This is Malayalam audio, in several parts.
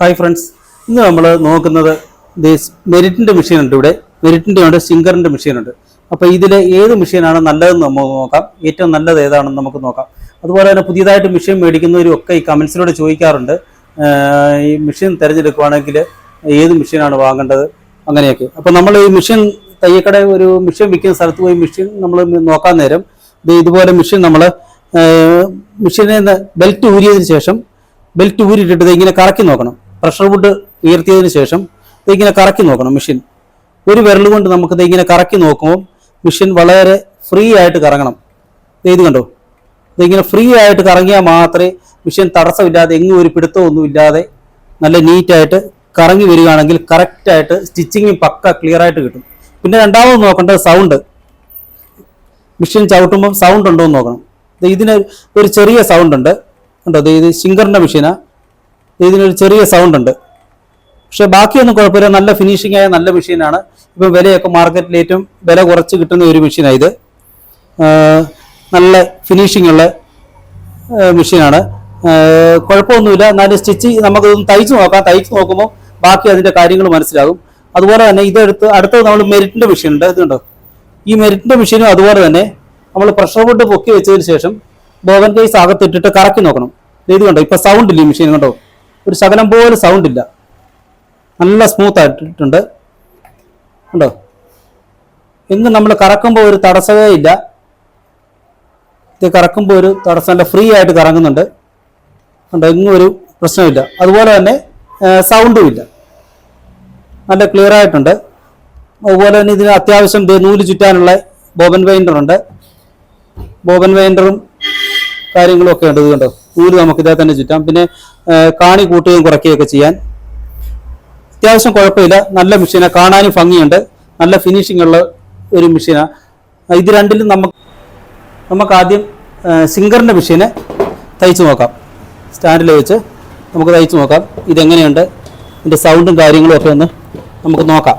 ഹായ് ഫ്രണ്ട്സ് ഇന്ന് നമ്മൾ നോക്കുന്നത് മെരിറ്റിന്റെ മെഷീനുണ്ട് ഇവിടെ. മെരിറ്റിന്റെ ഉണ്ട് സിംഗറിന്റെ മെഷീനുണ്ട് അപ്പോൾ ഇതിൽ ഏത് മെഷീനാണ് നല്ലതെന്ന് നമുക്ക് നോക്കാം. ഏറ്റവും നല്ലത് ഏതാണെന്ന് നമുക്ക് നോക്കാം. അതുപോലെ തന്നെ പുതിയതായിട്ട് മെഷീൻ മേടിക്കുന്നവരും ഒക്കെ ഈ കമൻസിലൂടെ ചോദിക്കാറുണ്ട്. ഈ മെഷീൻ തിരഞ്ഞെടുക്കുവാണെങ്കിൽ ഏത് മെഷീനാണ് വാങ്ങേണ്ടത്? അങ്ങനെയൊക്കെ. അപ്പോൾ നമ്മൾ ഈ മെഷീൻ തയ്യക്കട ഒരു മെഷീൻ വിൽക്കുന്ന സ്ഥലത്ത് പോയി മെഷീൻ നമ്മൾ നോക്കാൻ നേരം ഇതുപോലെ മെഷീൻ നമ്മൾ മെഷീനിൽ നിന്ന് ബെൽറ്റ് ഊരിയതിന് ശേഷം ബെൽറ്റ് ഊരിയിട്ടിട്ട് ഇങ്ങനെ കറക്കി നോക്കണം. പ്രഷർ വുഡ് ഉയർത്തിയതിന് ശേഷം ഇതിങ്ങനെ കറക്കി നോക്കണം മെഷീൻ ഒരു വിരൽ കൊണ്ട് നമുക്ക് ദേ ഇങ്ങനെ കറക്കി നോക്കുമ്പോൾ മെഷീൻ വളരെ ഫ്രീ ആയിട്ട് കറങ്ങണം. ഇത് കണ്ടോ? ഇതിങ്ങനെ ഫ്രീ ആയിട്ട് കറങ്ങിയാൽ മാത്രമേ മെഷീൻ തടസ്സമില്ലാതെ എങ്ങും ഒരു പിടുത്തമൊന്നും ഇല്ലാതെ നല്ല നീറ്റായിട്ട് കറങ്ങി വരികയാണെങ്കിൽ കറക്റ്റായിട്ട് സ്റ്റിച്ചിങ്ങും പക്ക ക്ലിയർ ആയിട്ട് കിട്ടും. പിന്നെ രണ്ടാമത് നോക്കേണ്ടത് സൗണ്ട് മെഷീൻ ചവിട്ടുമ്പം സൗണ്ട് ഉണ്ടോ എന്ന് നോക്കണം. ഇതിന് ഒരു ചെറിയ സൗണ്ട് ഉണ്ട്. കണ്ടോ? ഇത് സിംഗറിന്റെ മെഷീനാ ഇതിനൊരു ചെറിയ സൗണ്ട് ഉണ്ട്. പക്ഷെ ബാക്കിയൊന്നും കുഴപ്പമില്ല. നല്ല ഫിനിഷിംഗ് ആയ നല്ല മെഷീനാണ് ഇപ്പം വിലയൊക്കെ മാർക്കറ്റിൽ ഏറ്റവും വില കുറച്ച് കിട്ടുന്ന ഒരു മെഷീനാണ് ഇത്. നല്ല ഫിനിഷിംഗ് ഉള്ള മെഷീനാണ് കുഴപ്പമൊന്നുമില്ല. എന്നാലും സ്റ്റിച്ച് നമുക്കൊന്ന് തയ്ച്ച് നോക്കാം. തയ്ച്ച് നോക്കുമ്പോൾ ബാക്കി അതിന്റെ കാര്യങ്ങൾ മനസ്സിലാകും. അതുപോലെ തന്നെ ഇതെടുത്ത് അടുത്തത് നമ്മൾ മെരിറ്റിന്റെ മെഷീൻ ഉണ്ട്. ഇതുണ്ടോ? ഈ മെരിറ്റിന്റെ മെഷീനും അതുപോലെ തന്നെ നമ്മൾ പ്രഷർ വുഡ് പൊക്കി വെച്ചതിന് ശേഷം ബോവൻ കേസ് അകത്തിട്ടിട്ട് കറക്കി നോക്കണം. ഇത് കണ്ടോ? ഇപ്പം സൗണ്ട് ഇല്ല ഈ മെഷീൻ കണ്ടോ? ഒരു ശകലം പോലെ സൗണ്ട് ഇല്ല. നല്ല സ്മൂത്ത് ആയിട്ടുണ്ട്. ഉണ്ടോ ഇന്ന് നമ്മൾ കറക്കുമ്പോൾ ഒരു തടസ്സമേ ഇല്ല. ഇത് കറക്കുമ്പോൾ ഒരു തടസ്സം നല്ല ഫ്രീ ആയിട്ട് കറങ്ങുന്നുണ്ട്. ഉണ്ടോ ഇങ്ങും ഒരു പ്രശ്നമില്ല അതുപോലെ തന്നെ സൗണ്ടും ഇല്ല. നല്ല ക്ലിയർ ആയിട്ടുണ്ട്. അതുപോലെ തന്നെ ഇതിന് അത്യാവശ്യം നൂൽ ചുറ്റാനുള്ള ബോബൻ വൈൻഡർ ഉണ്ട്. ബോബൻ വൈൻഡറും കാര്യങ്ങളും ഒക്കെ ഉണ്ട് കണ്ടോ? നൂൽ നമുക്ക് ഇതേ തന്നെ ചുറ്റാം. പിന്നെ കാണി കൂട്ടുകയും കുറയ്ക്കുകയൊക്കെ ചെയ്യാൻ. അത്യാവശ്യം കുഴപ്പമില്ല. നല്ല മെഷീനാണ് കാണാനും ഭംഗിയുണ്ട്. നല്ല ഫിനിഷിംഗ് ഉള്ള ഒരു മെഷീനാണ് ഇത് രണ്ടിലും നമുക്ക് നമുക്ക് ആദ്യം സിംഗറിന്റെ മെഷീനെ തയ്ച്ചു നോക്കാം. സ്റ്റാൻഡിൽ വെച്ച് നമുക്ക് തയ്ച്ചു നോക്കാം. ഇതെങ്ങനെയുണ്ട്? ഇതിന്റെ സൗണ്ടും കാര്യങ്ങളും ഒക്കെ ഒന്ന് നമുക്ക് നോക്കാം.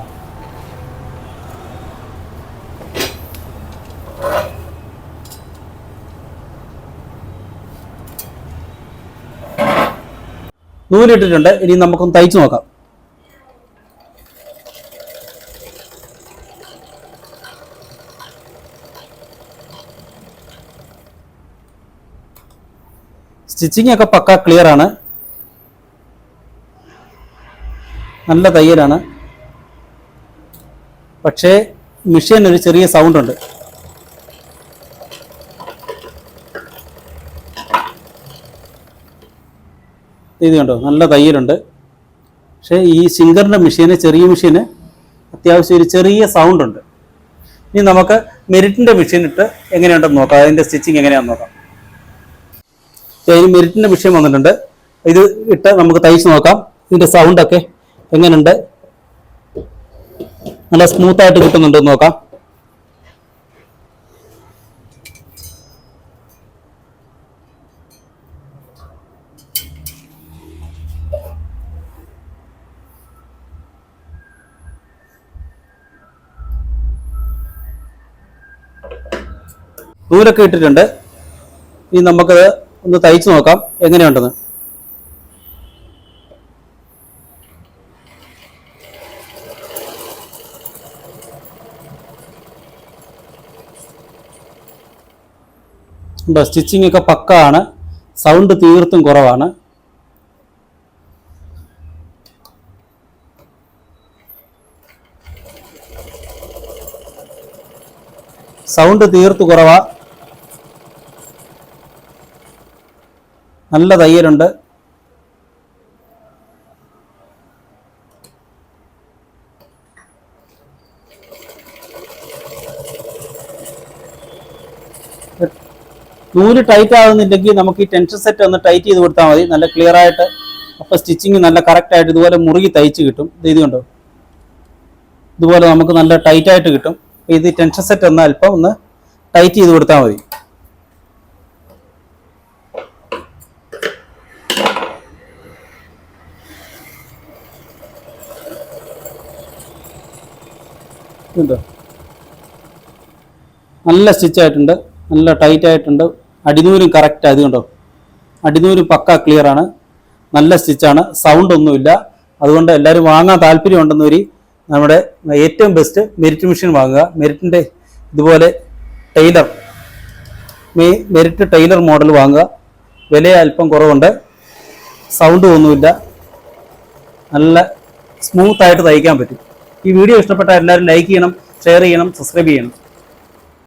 നൂലിട്ടിട്ടുണ്ട്. ഇനി നമുക്കൊന്ന് തയ്ച്ചു നോക്കാം. സ്റ്റിച്ചിങ് ഒക്കെ പക്ക ക്ലിയർ ആണ്. നല്ല തയ്യലാണ്. പക്ഷേ മെഷീൻ ഒരു ചെറിയ സൗണ്ട് ഉണ്ട്. ഇത് കണ്ടോ? നല്ല തയ്യലുണ്ട്. പക്ഷേ ഈ സിംഗറിന്റെ മെഷീന് ചെറിയ മെഷീന് അത്യാവശ്യം ഒരു ചെറിയ സൗണ്ട് ഉണ്ട്. ഇനി നമുക്ക് മെരിറ്റിന്റെ മെഷീൻ ഇട്ട് എങ്ങനെയുണ്ടെന്ന് നോക്കാം. അതിന്റെ സ്റ്റിച്ചിങ് എങ്ങനെയാണെന്ന് നോക്കാം. ഇനി മെരിറ്റിന്റെ മെഷീൻ വന്നിട്ടുണ്ട്. ഇത് ഇട്ട് നമുക്ക് തയ്ച്ച് നോക്കാം. ഇതിന്റെ സൗണ്ടൊക്കെ എങ്ങനെയുണ്ട്? നല്ല സ്മൂത്തായിട്ട് കിട്ടുന്നുണ്ടെന്ന് നോക്കാം. നൂലൊക്കെ ഇട്ടിട്ടുണ്ട്. ഇനി നമുക്കത് ഒന്ന് തയ്ച്ച് നോക്കാം. എങ്ങനെയുണ്ടെന്ന്. ഉണ്ടോ സ്റ്റിച്ചിങ് ഒക്കെ പക്ക ആണ് സൗണ്ട് തീർത്തും കുറവാണ്. സൗണ്ട് തീർത്ത് കുറവാ. നല്ല തയ്യലുണ്ട്. നൂൽ ടൈറ്റ് ആകുന്നില്ലെങ്കിൽ നമുക്ക് ഈ ടെൻഷൻ സെറ്റ് ഒന്ന് ടൈറ്റ് ചെയ്ത് കൊടുത്താൽ മതി. നല്ല ക്ലിയർ ആയിട്ട് അപ്പോൾ സ്റ്റിച്ചിങ് നല്ല കറക്റ്റ് ആയിട്ട് ഇതുപോലെ മുറുകി തയ്ച്ച് കിട്ടും. ഇത് കണ്ടോ? ഇതുപോലെ നമുക്ക് നല്ല ടൈറ്റ് ആയിട്ട് കിട്ടും. ഇത് ടെൻഷൻ സെറ്റ് ഒന്ന് അല്പം ഒന്ന് ടൈറ്റ് ചെയ്ത് കൊടുത്താൽ മതി. ഇതുണ്ടോ നല്ല സ്റ്റിച്ച് ആയിട്ടുണ്ട്. നല്ല ടൈറ്റ് ആയിട്ടുണ്ട്. അടിനൂരും കറക്റ്റ് അത് കണ്ടോ? അടിനൂരും പക്ക ക്ലിയർ ആണ്. നല്ല സ്റ്റിച്ചാണ് സൗണ്ട് ഒന്നുമില്ല. അതുകൊണ്ട് എല്ലാവരും വാങ്ങാൻ താല്പര്യമുണ്ടെന്നൊരു നമ്മുടെ ഏറ്റവും ബെസ്റ്റ് മെരിറ്റ് മെഷീൻ വാങ്ങുക. മെരിറ്റിന്റെ ഇതുപോലെ ടൈലർ മെയ് മെരിറ്റ് ടൈലർ മോഡൽ വാങ്ങുക. വില അല്പം കുറവുണ്ട്. സൗണ്ട് ഒന്നുമില്ല. നല്ല സ്മൂത്ത് ആയിട്ട് തയ്ക്കാൻ പറ്റും. ഈ വീഡിയോ ഇഷ്ടപ്പെട്ട എല്ലാവരും ലൈക്ക് ചെയ്യണം ഷെയർ ചെയ്യണം സബ്സ്ക്രൈബ് ചെയ്യണം.